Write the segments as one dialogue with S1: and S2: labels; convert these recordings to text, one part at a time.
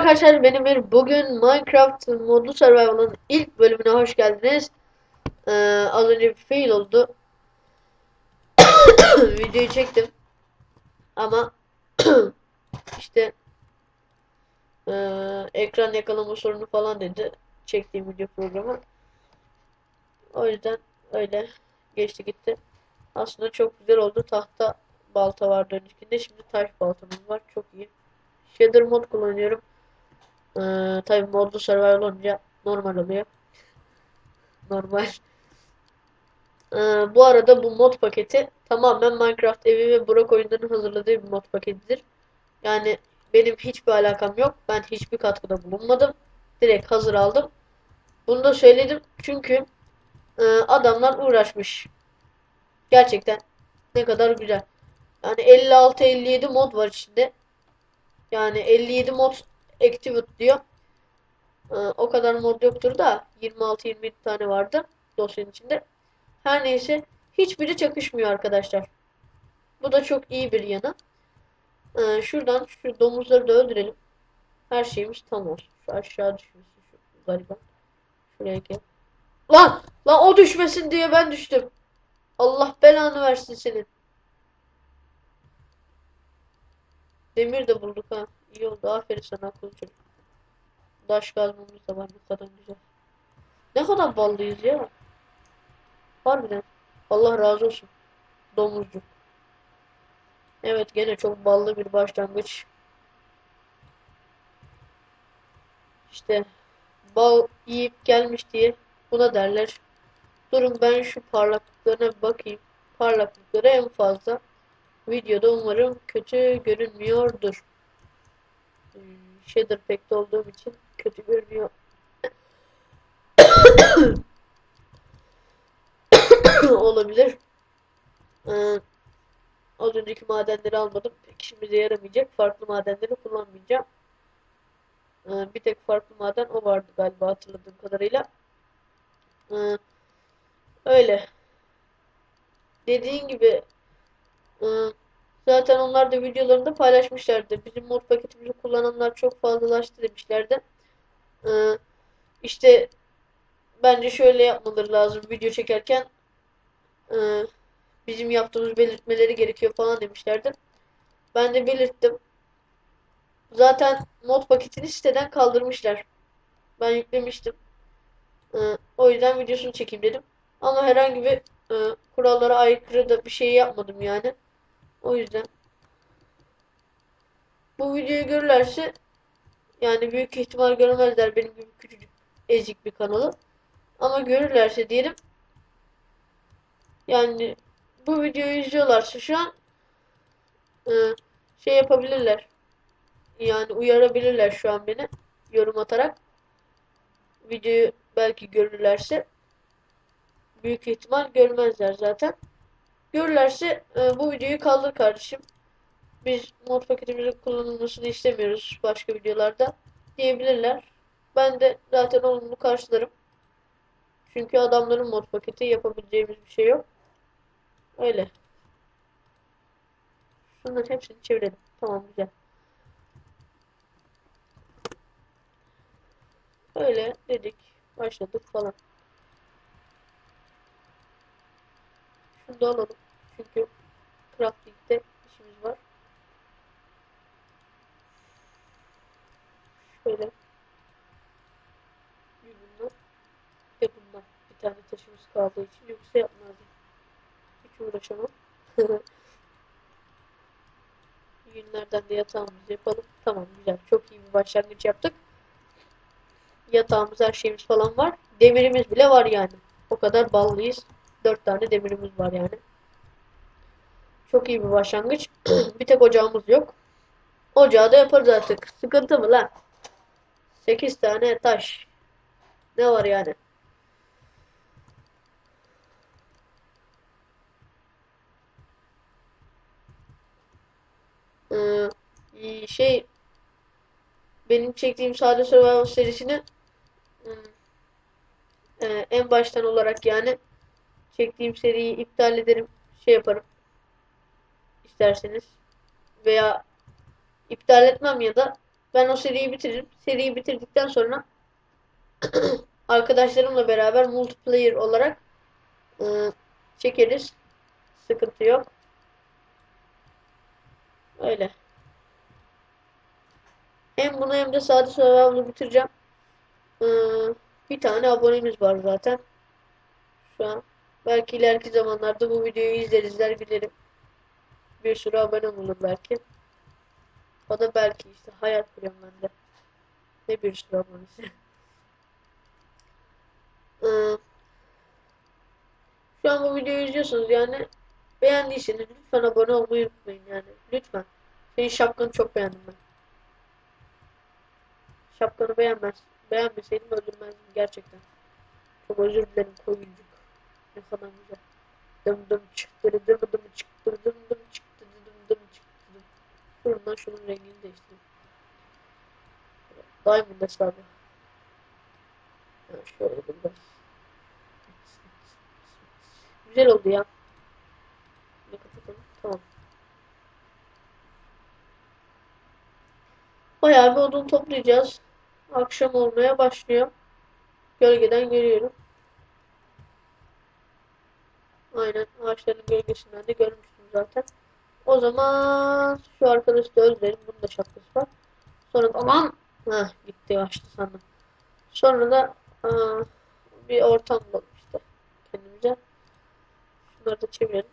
S1: arkadaşlar benim bir bugün Minecraft modlu survival'ın ilk bölümüne hoş geldiniz. Ee, az önce fail oldu. Videoyu çektim. Ama işte e, ekran yakalama sorunu falan dedi. Çektiğim video programı. O yüzden öyle geçti gitti. Aslında çok güzel oldu. Tahta balta vardı öncekinde. Şimdi taş baltamız var. Çok iyi. Shader mod kullanıyorum. Ee, tabi modlu survival olunca normal oluyor. Normal. Ee, bu arada bu mod paketi tamamen Minecraft evi ve Brock oyunlarının hazırladığı bir mod paketidir. Yani benim hiçbir alakam yok. Ben hiçbir katkıda bulunmadım. Direkt hazır aldım. Bunu da söyledim çünkü e, adamlar uğraşmış. Gerçekten ne kadar güzel. Yani 56-57 mod var içinde. Yani 57 mod active diyor. Ee, o kadar mod yoktur da 26-27 tane vardı dosyanın içinde. Her neyse hiçbiri çakışmıyor arkadaşlar. Bu da çok iyi bir yanı. Ee, şuradan şu domuzları da öldürelim. Her şeyimiz tam olsun. Şu aşağı düşmesin şu gariban. Şuraya gel. Lan! Lan o düşmesin diye ben düştüm. Allah belanı versin senin. Demir de bulduk ha. İyi oldu. Aferin sana akıllı çocuk. Daş kazmamız da var. Ne kadar güzel. Ne kadar ballıyız ya. Harbiden. Allah razı olsun. Domuzcuk. Evet gene çok ballı bir başlangıç. İşte bal yiyip gelmiş diye buna derler. Durun ben şu parlaklıklarına bakayım. Parlaklıkları en fazla videoda umarım kötü görünmüyordur. Hmm, shader pack'te olduğum için kötü görünüyor. Olabilir. Ee, az önceki madenleri almadım. Pek yaramayacak. Farklı madenleri kullanmayacağım. Ee, bir tek farklı maden o vardı galiba hatırladığım kadarıyla. Ee, öyle. Dediğin gibi e, zaten onlar da videolarında paylaşmışlardı. Bizim mod paketimizi kullananlar çok fazlalaştı demişlerdi. Ee, işte bence şöyle yapmaları lazım video çekerken e, bizim yaptığımız belirtmeleri gerekiyor falan demişlerdi. Ben de belirttim. Zaten mod paketini siteden kaldırmışlar. Ben yüklemiştim. Ee, o yüzden videosunu çekeyim dedim. Ama herhangi bir e, kurallara aykırı da bir şey yapmadım yani. O yüzden bu videoyu görürlerse yani büyük ihtimal görmezler benim gibi küçücük ezik bir kanalı. Ama görürlerse diyelim yani bu videoyu izliyorlarsa şu an e, şey yapabilirler. Yani uyarabilirler şu an beni yorum atarak. Videoyu belki görürlerse büyük ihtimal görmezler zaten. Görürlerse e, bu videoyu kaldır kardeşim. Biz mod paketimizin kullanılmasını istemiyoruz başka videolarda diyebilirler. Ben de zaten olumlu karşılarım. Çünkü adamların mod paketi yapabileceğimiz bir şey yok. Öyle. Şunların hepsini çevirelim. Tamam güzel. Öyle dedik. Başladık falan. Şunu alalım. Çünkü crafting'de işimiz var. Şöyle. Bir bundan. Ve bundan. Bir tane taşımız kaldığı için yoksa yapmazdım. Hiç uğraşamam. Günlerden de yatağımızı yapalım. Tamam güzel. Çok iyi bir başlangıç yaptık. Yatağımız her şeyimiz falan var. Demirimiz bile var yani. O kadar ballıyız. 4 tane demirimiz var yani. Çok iyi bir başlangıç. bir tek ocağımız yok. Ocağı da yaparız artık. Sıkıntı mı lan? 8 tane taş. Ne var yani? Ee, şey benim çektiğim Sade Survival serisini e, en baştan olarak yani çektiğim seriyi iptal ederim. Şey yaparım. İsterseniz. Veya iptal etmem ya da Ben o seriyi bitiririm. Seriyi bitirdikten sonra arkadaşlarımla beraber multiplayer olarak e, çekeriz. Sıkıntı yok. Öyle. Hem bunu hem de Sade Survival'ı bitireceğim. Ee, bir tane abonemiz var zaten. Şu an. Belki ileriki zamanlarda bu videoyu izler izler. Bir sürü abone olur belki. O da belki işte hayal kuruyorum. Ne bir sürü abonesi. Ee, şu an bu videoyu izliyorsunuz yani beğendiyseniz lütfen abone olmayı unutmayın yani. Lütfen. Senin şapkanı çok beğendim ben. Şapkanı beğenmez. Beğenmeseydim öldürmezdim gerçekten. Çok özür dilerim koyuncuk. Kadar güzel. Dım dım çıktı dım dım çıktı dım dım çıktı dım dım çıktı dım. Şuradan şunun rengini değiştireyim. Diamond hesabı. Ha, şöyle biraz. Güzel oldu ya. Ne kapatalım? Tamam. Bayağı bir odun toplayacağız. Akşam olmaya başlıyor. Gölgeden görüyorum. Aynen ağaçların gölgesinden de görmüştüm zaten. O zaman şu arkadaşı da öldürelim. Bunun da şapkası var. Sonra da aman Heh, gitti açtı sandım. Sonra da aa, bir ortam bulalım işte kendimize. Şunları da çevirelim.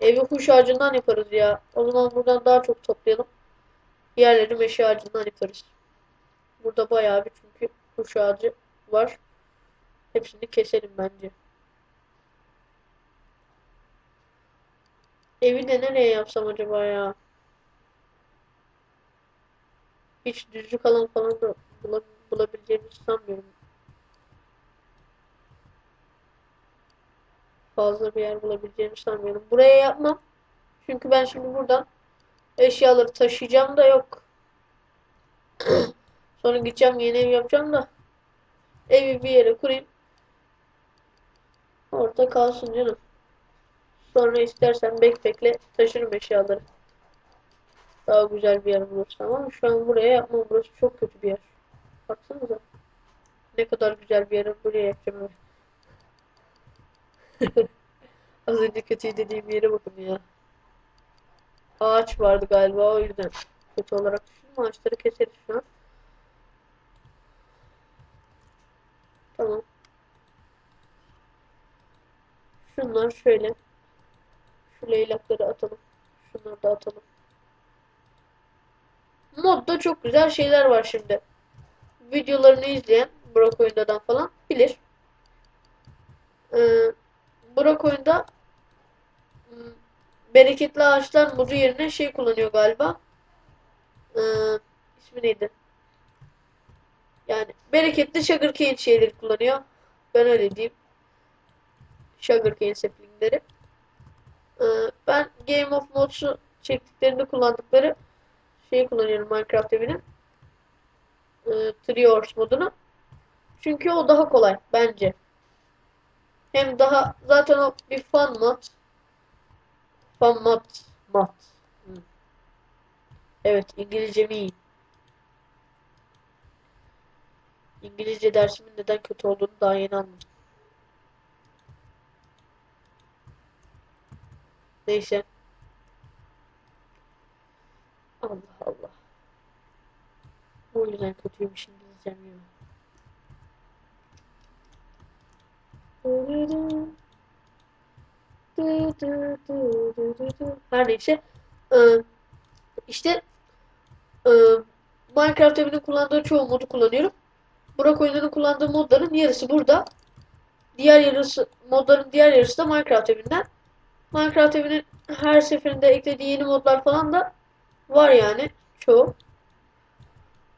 S1: Evi kuş ağacından yaparız ya. O zaman buradan daha çok toplayalım. Diğerleri meşe ağacından yaparız. Burada bayağı bir çünkü kuş ağacı var. Hepsini keselim bence. Evi de nereye yapsam acaba ya? Hiç düzlük alan falan da bula- bulabileceğimizi sanmıyorum. Fazla bir yer bulabileceğimi sanmıyorum. Buraya yapmam. Çünkü ben şimdi buradan eşyaları taşıyacağım da yok. Sonra gideceğim yeni ev yapacağım da evi bir yere kurayım. Orada kalsın canım. Sonra istersen backpack'le taşırım eşyaları. Daha güzel bir yer bulursam ama şu an buraya yapmam. Burası çok kötü bir yer. Baksanıza. Ne kadar güzel bir yer buraya yapacağım. Az önce kötü dediğim yere bakın ya. Ağaç vardı galiba o yüzden kötü olarak düşündüm. Ağaçları keseriz şu an. Tamam. Şunlar şöyle. Şu leylakları atalım. Şunları da atalım. Modda çok güzel şeyler var şimdi. Videolarını izleyen Burak Oyunda'dan falan bilir. Ee, Burak Oyunda hmm, bereketli ağaçlar modu yerine şey kullanıyor galiba. Ee, ismi neydi? Yani bereketli sugarcane şeyleri kullanıyor. Ben öyle diyeyim. Sugarcane saplingleri. Ee, ben Game of Mods'u çektiklerinde kullandıkları şeyi kullanıyorum Minecraft evinin. Ee, Tree Horse modunu. Çünkü o daha kolay bence. Hem daha zaten o bir fan mod. Fan mod. Mod. Hı. Evet İngilizcem iyi. İngilizce dersimin neden kötü olduğunu daha yeni anladım. Neyse. Allah Allah. O yüzden kötüymüş İngilizcem ya. Her neyse. Ee, işte ee, Minecraft evinin kullandığı çoğu modu kullanıyorum. Burak oyunların kullandığı modların yarısı burada. Diğer yarısı modların diğer yarısı da Minecraft evinden. Minecraft evinin her seferinde eklediği yeni modlar falan da var yani çoğu.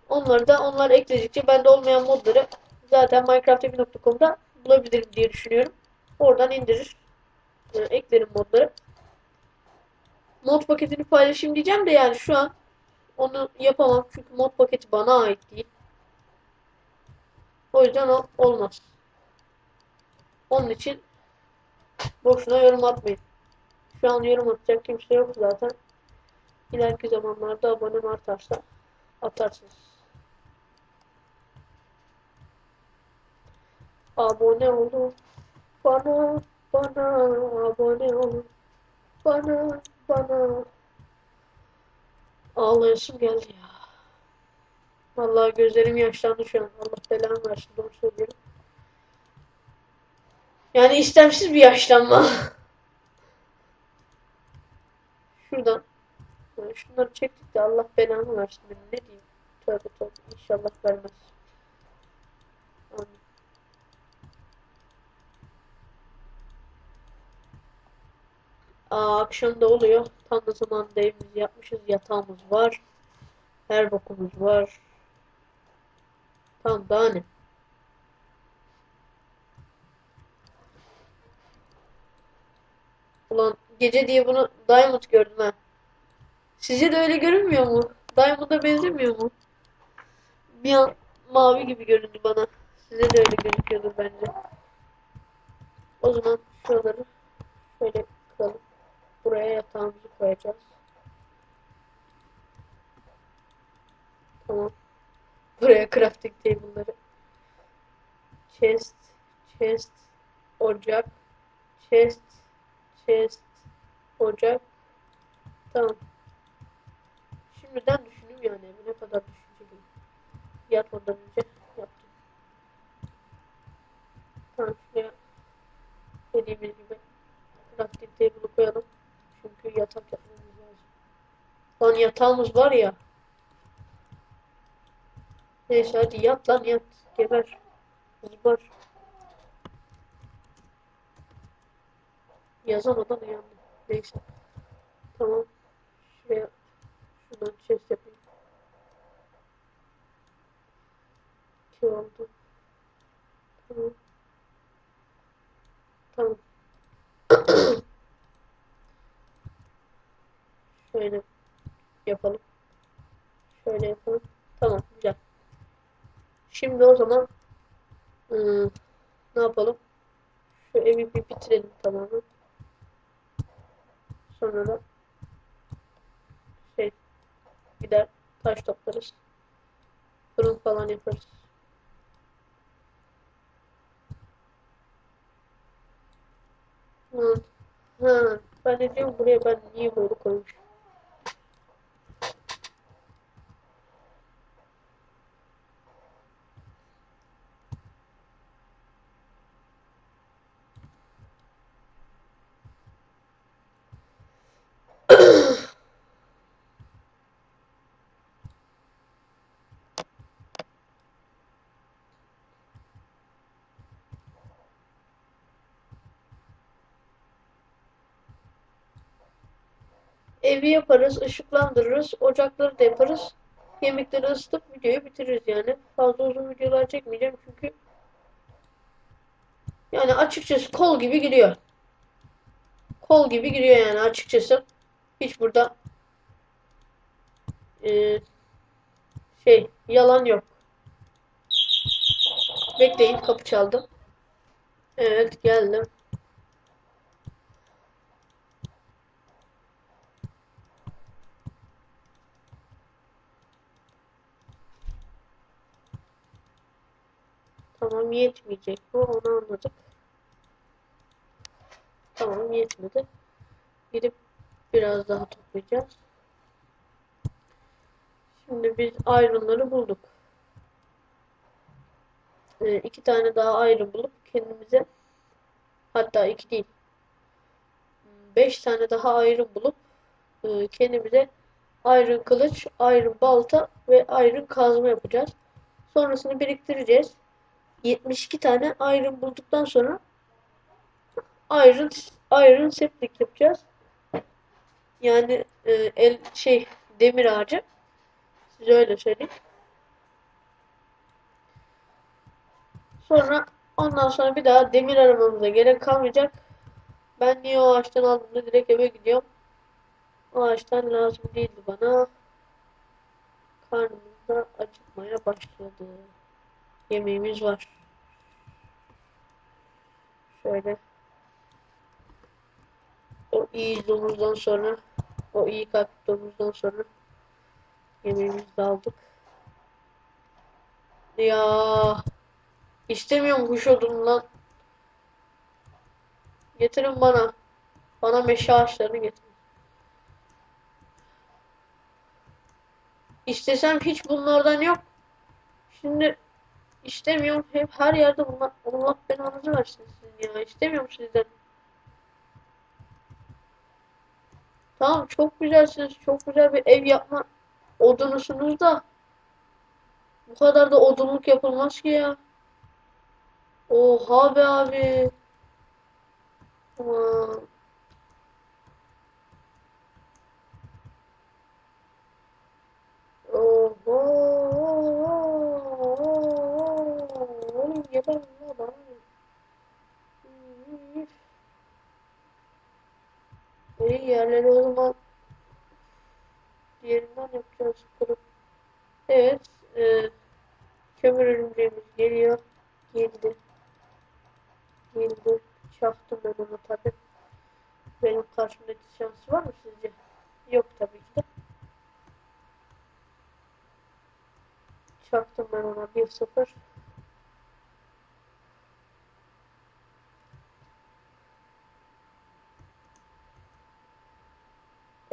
S1: Onları da onlar ekledikçe bende olmayan modları zaten minecraftevi.com'da bulabilirim diye düşünüyorum. Oradan indirir. e, eklerim modları. Mod paketini paylaşayım diyeceğim de yani şu an onu yapamam. Çünkü mod paketi bana ait değil. O yüzden o olmaz. Onun için boşuna yorum atmayın. Şu an yorum atacak kimse yok zaten. İleriki zamanlarda abonem artarsa atarsınız. Abone olun. Bana, bana abone olun. Bana, bana. Ağlayasım geldi ya. Vallahi gözlerim yaşlandı şu an. Allah belamı versin doğru söylüyorum. Yani istemsiz bir yaşlanma. Şuradan. Şunları çektik de Allah belamı versin benim. Ne diyeyim? Tövbe tövbe. İnşallah vermez. Amin. Aa, akşam da oluyor. Tam da zamanında evimizi yapmışız. Yatağımız var. Her bokumuz var. Tamam daha ne? Ulan gece diye bunu Diamond gördüm ha. Sizce de öyle görünmüyor mu? Diamond'a benzemiyor mu? Bir an mavi gibi göründü bana. Size de öyle gözüküyordur bence. O zaman şuraları şöyle kıralım. Buraya yatağımızı koyacağız. Tamam. Buraya crafting table'ları. Chest, chest, ocak, chest, chest, ocak. Tamam. Şimdiden düşündüm yani ne kadar düşünceliyim. Yatmadan önce yaptım. Tamam şuraya dediğimiz gibi crafting table'ı koyalım. Çünkü yatak yapmamız lazım. Lan yatağımız var ya. Neyse hadi yat lan yat. Geber. Zıbar. Yazamadan uyandım. Neyse. Tamam. Şuraya şuradan chest yapayım. İki oldu. Tamam. Tamam. Şöyle yapalım. Şöyle yapalım. Tamam güzel. Şimdi o zaman ıı, ne yapalım? Şu evi bir bitirelim tamamen. Sonra şey gider taş toplarız. Fırın falan yaparız. Hı. Ha, ben de diyorum buraya ben niye böyle koymuşum? Evi yaparız, ışıklandırırız, ocakları da yaparız. Yemekleri ısıtıp videoyu bitiririz yani. Fazla uzun videolar çekmeyeceğim çünkü yani açıkçası kol gibi giriyor. Kol gibi giriyor yani açıkçası. Hiç burada e, şey yalan yok. Bekleyin kapı çaldı. Evet geldim. Tamam yetmeyecek bu onu anladık. Tamam yetmedi. Gidip biraz daha toplayacağız. Şimdi biz iron'ları bulduk. Ee, iki tane daha iron bulup kendimize hatta iki değil beş tane daha iron bulup e, kendimize iron kılıç, iron balta ve iron kazma yapacağız. Sonrasını biriktireceğiz. 72 tane iron bulduktan sonra iron iron seplik yapacağız. Yani e, el şey demir ağacı. Size öyle söyleyeyim. Sonra ondan sonra bir daha demir aramamıza gerek kalmayacak. Ben niye o ağaçtan aldım da direkt eve gidiyorum. O ağaçtan lazım değildi bana. Karnımız da acıkmaya başladı. Yemeğimiz var. Şöyle. O iyi domuzdan sonra o iyi kalpli domuzdan sonra yemeğimizi de aldık. Ya istemiyorum kuş odunu lan. Getirin bana. Bana meşe ağaçlarını getirin. İstesem hiç bunlardan yok. Şimdi istemiyorum. Hep her yerde bunlar. Allah belanızı versin sizin ya. İstemiyorum sizden. Tamam çok güzelsiniz. Çok güzel bir ev yapma odunusunuz da bu kadar da odunluk yapılmaz ki ya. Oha be abi. Aman. Oho. Bana. ne? İyi yerleri o zaman diğerinden yapacağız kurup. Evet. E, kömür örümceğimiz geliyor. Geldi. Geldi. Çaktım ben onu tabii. Benim karşımda şansı var mı sizce? Yok tabii ki de. Çaktım ben ona 1-0.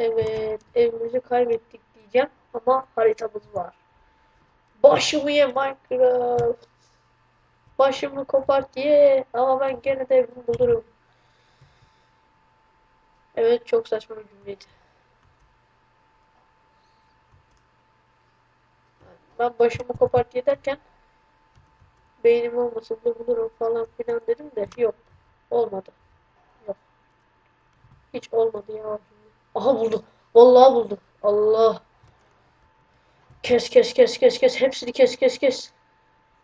S1: Evet, evimizi kaybettik diyeceğim ama haritamız var. Başımı ye Minecraft. Başımı kopart ye ama ben gene de evimi bulurum. Evet, çok saçma bir cümleydi. Ben başımı kopart ye derken beynim olmasın da bulurum falan filan dedim de yok. Olmadı. Yok. Hiç olmadı ya. Aha buldu. Vallahi buldu. Allah. Kes kes kes kes kes. Hepsini kes kes kes.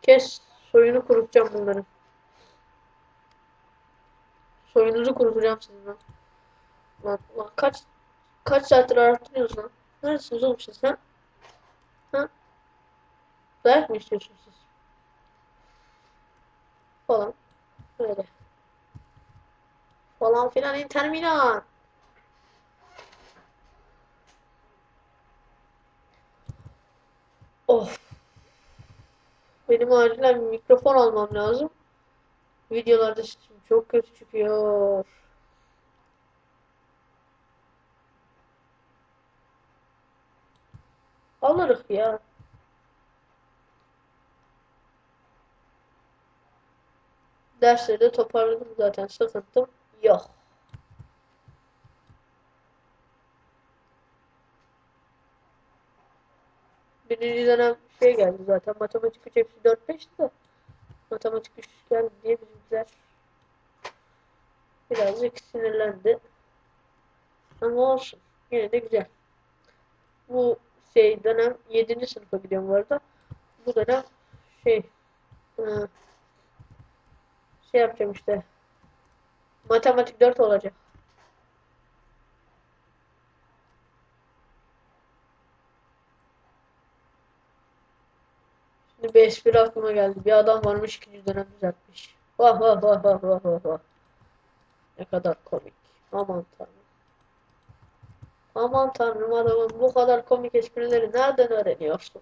S1: Kes. Soyunu kurutacağım bunların. Soyunuzu kurutacağım sizin lan. Lan, lan kaç kaç saattir arattırıyorsunuz lan? Neredesiniz oğlum siz ha? Ha? Dayak mı istiyorsunuz siz? Falan. Böyle. Falan filan interminan. Of. Benim acilen bir mikrofon almam lazım. Videolarda sesim çok kötü çıkıyor. Alırız ya. Dersleri de toparladım zaten. Sıkıntım yok. Birinci dönem şey geldi zaten. Matematik 3 hepsi 4-5'ti de. Matematik 3 geldi diye bizimkiler birazcık sinirlendi. Ama olsun. Yine de güzel. Bu şey dönem 7. sınıfa gidiyorum bu arada. Bu dönem şey ıı, şey yapacağım işte. Matematik 4 olacak. Şimdi bir espri aklıma geldi. Bir adam varmış ikinci dönem düzeltmiş. Vah vah vah vah vah vah vah. Ne kadar komik. Aman tanrım. Aman tanrım adamın bu kadar komik esprileri nereden öğreniyorsun?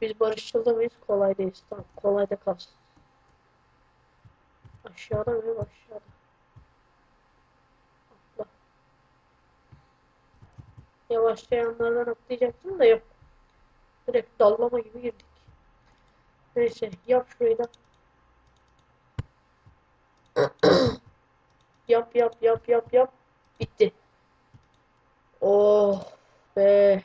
S1: Biz barışçıl mıyız? Kolaydayız. Tamam. Kolayda kalsın. Aşağıda mı? Aşağıda. Yavaşça yanlardan atlayacaktım da yok. Direkt dallama gibi girdik. Neyse yap şurayı da. yap yap yap yap yap. Bitti. Oh be.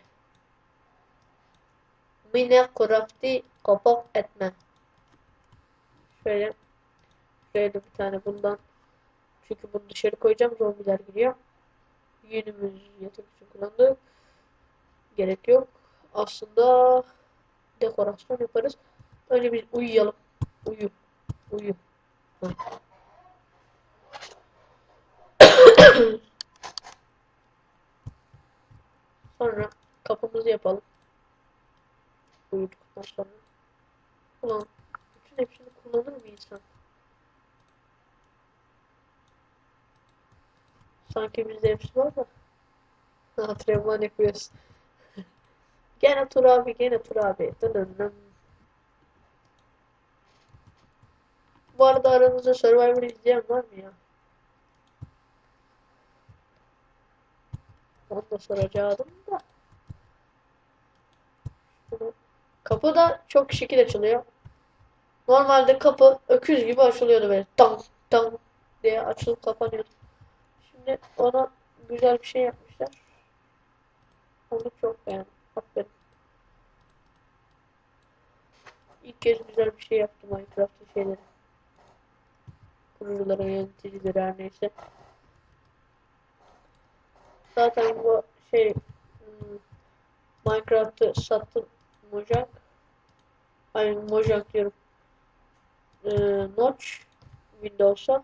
S1: Minecraft'i kapak etme. Şöyle. Şöyle bir tane bundan. Çünkü bunu dışarı koyacağım. Zombiler giriyor. Yünümüz yatak için kullandık. Gerek yok. Aslında dekorasyon yaparız. Önce biz uyuyalım. Uyu. Uyu. Sonra kapımızı yapalım. Uyuduktan sonra. Ulan bütün hepsini kullanır mı insan? Sanki bizde hepsi var da. Antrenman yapıyoruz. Gene Tur abi, gene Tur abi. Dınınım. Bu arada aranızda Survivor izleyen var mı ya? Onu da soracaktım da. Kapı da çok şekil açılıyor. Normalde kapı öküz gibi açılıyordu böyle. Tam tam diye açılıp kapanıyordu. Şimdi ona güzel bir şey yapmışlar. Onu çok beğendim. Aferin. İlk kez güzel bir şey yaptım Minecraft'ta şeyleri. Kurucuları, yöneticileri her neyse. Zaten bu şey hmm, Minecraft'ı sattım Mojang. Hayır Mojang diyorum. Ee, Notch Windows'a.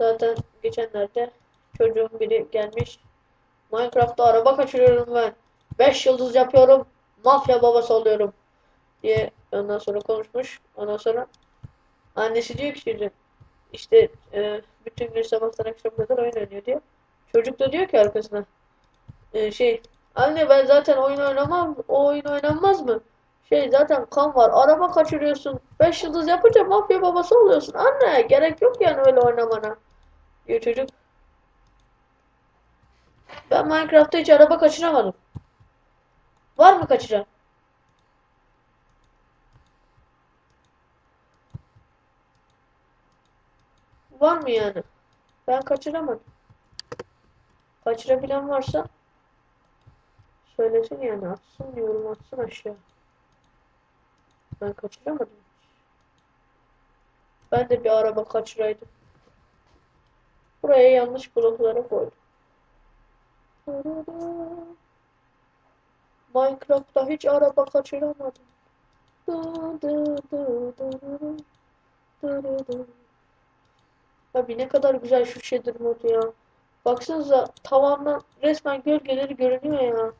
S1: Zaten geçenlerde çocuğun biri gelmiş. Minecraft'ta araba kaçırıyorum ben. 5 yıldız yapıyorum. Mafya babası oluyorum. Diye ondan sonra konuşmuş. Ondan sonra annesi diyor ki çocuğun işte e, bütün gün sabahtan akşama kadar oyun oynuyor diyor. Çocuk da diyor ki arkasına e, şey anne ben zaten oyun oynamam. O oyun oynanmaz mı? Şey zaten kan var. Araba kaçırıyorsun. 5 yıldız yapınca mafya babası oluyorsun. Anne gerek yok yani öyle oynamana. Çocuk. Ben Minecraft'ta hiç araba kaçıramadım. Var mı kaçıran? Var mı yani? Ben kaçıramadım. Kaçırabilen varsa söylesin yani atsın yorum atsın aşağı. Ben kaçıramadım. Ben de bir araba kaçıraydım. Buraya yanlış blokları koydum. Minecraft'ta hiç araba kaçıramadım. Abi ne kadar güzel şu shader modu ya. Baksanıza tavandan resmen gölgeleri görünüyor ya.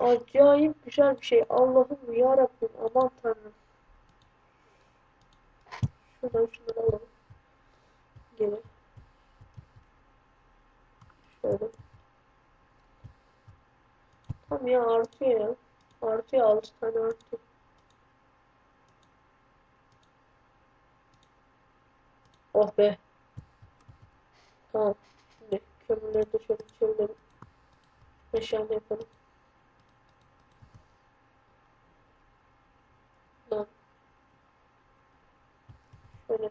S1: Acayip güzel bir şey. Allah'ım ya Rabbim aman tanrım. Şuradan şunları alalım. Geri. Şöyle. Tamam ya artıyor ya. Artıyor 6 tane artıyor. Oh be. Tamam. Şimdi kömürleri de şöyle çevirelim. Meşale yapalım. Tamam. Şöyle.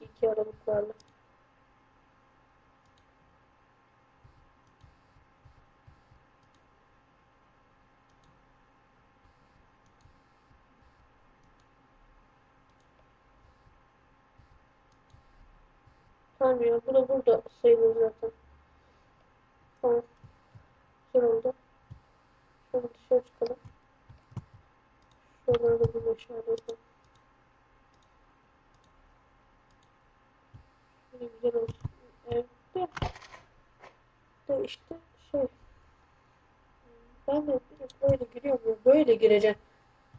S1: 2 2 aralıklarla. Ya bu da burada sayılır zaten. Tamam. Güzel oldu. Şöyle dışarı çıkalım. Şuralara da bir meşale yapalım. Şöyle güzel olsun. Evet de, de işte şey ben de böyle giriyorum. Böyle gireceğim.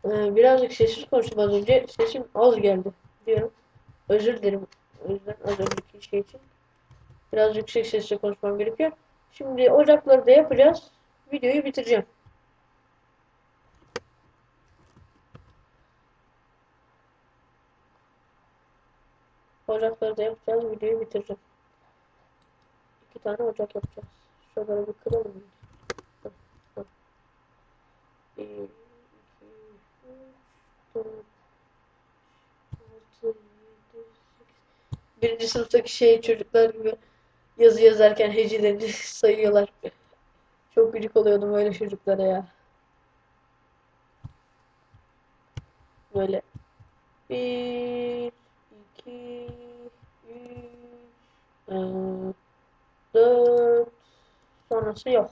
S1: Ee, birazcık sessiz konuştum az önce. Sesim az geldi diyorum. Özür dilerim. O yüzden az önceki şey için. Biraz yüksek sesle konuşmam gerekiyor. Şimdi ocakları da yapacağız. Videoyu bitireceğim. Ocakları da yapacağız. Videoyu bitireceğim. İki tane ocak yapacağız. Şuraları bir kıralım. Hı, hı. Bir, iki, üç, dört, altı, yedi, sekiz. Birinci sınıftaki şey çocuklar gibi yazı yazarken hecelerini sayıyorlar. Çok gıcık oluyordum öyle çocuklara ya. Böyle bir, iki, üç, dört, sonrası yok.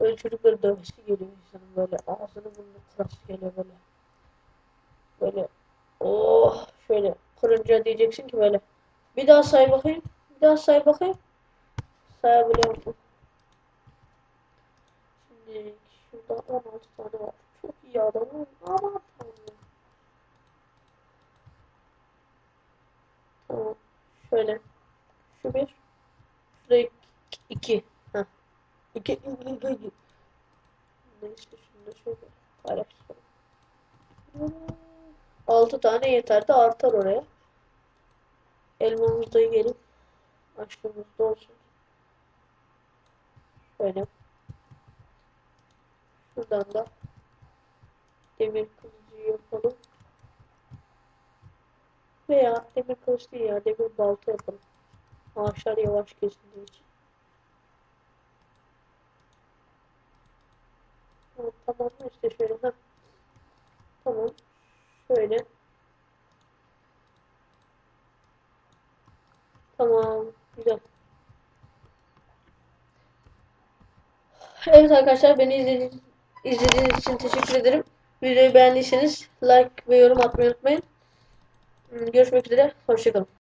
S1: Böyle çocukları dövmesi geliyor insanın böyle ağzını burnunu kırası geliyor böyle. Böyle oh şöyle kırınca diyeceksin ki böyle. Bir daha say bakayım. Bir daha say bakayım. Sayabiliyor musun? Şimdi şurada 16 tane var. Çok iyi adamım. Aman tanrım. Tamam. Şöyle. Şu bir. şu Şurada iki. Heh. İki. iki, iki, iki. Neyse şunu da şöyle paylaşalım. 6 tane yeter de artar oraya. Elmamız da gelip açtığımızda olsun. Böyle. Şuradan da demir kılıcı yapalım. Veya demir kılıç değil ya demir balta yapalım. Ağaçlar yavaş kesildiği için. Evet, tamam işte şöyle. Heh. Tamam. Şöyle. Tamam. Güzel. Evet arkadaşlar beni izlediğiniz, izlediğiniz için teşekkür ederim. Videoyu beğendiyseniz like ve yorum atmayı unutmayın. Görüşmek üzere. Hoşçakalın.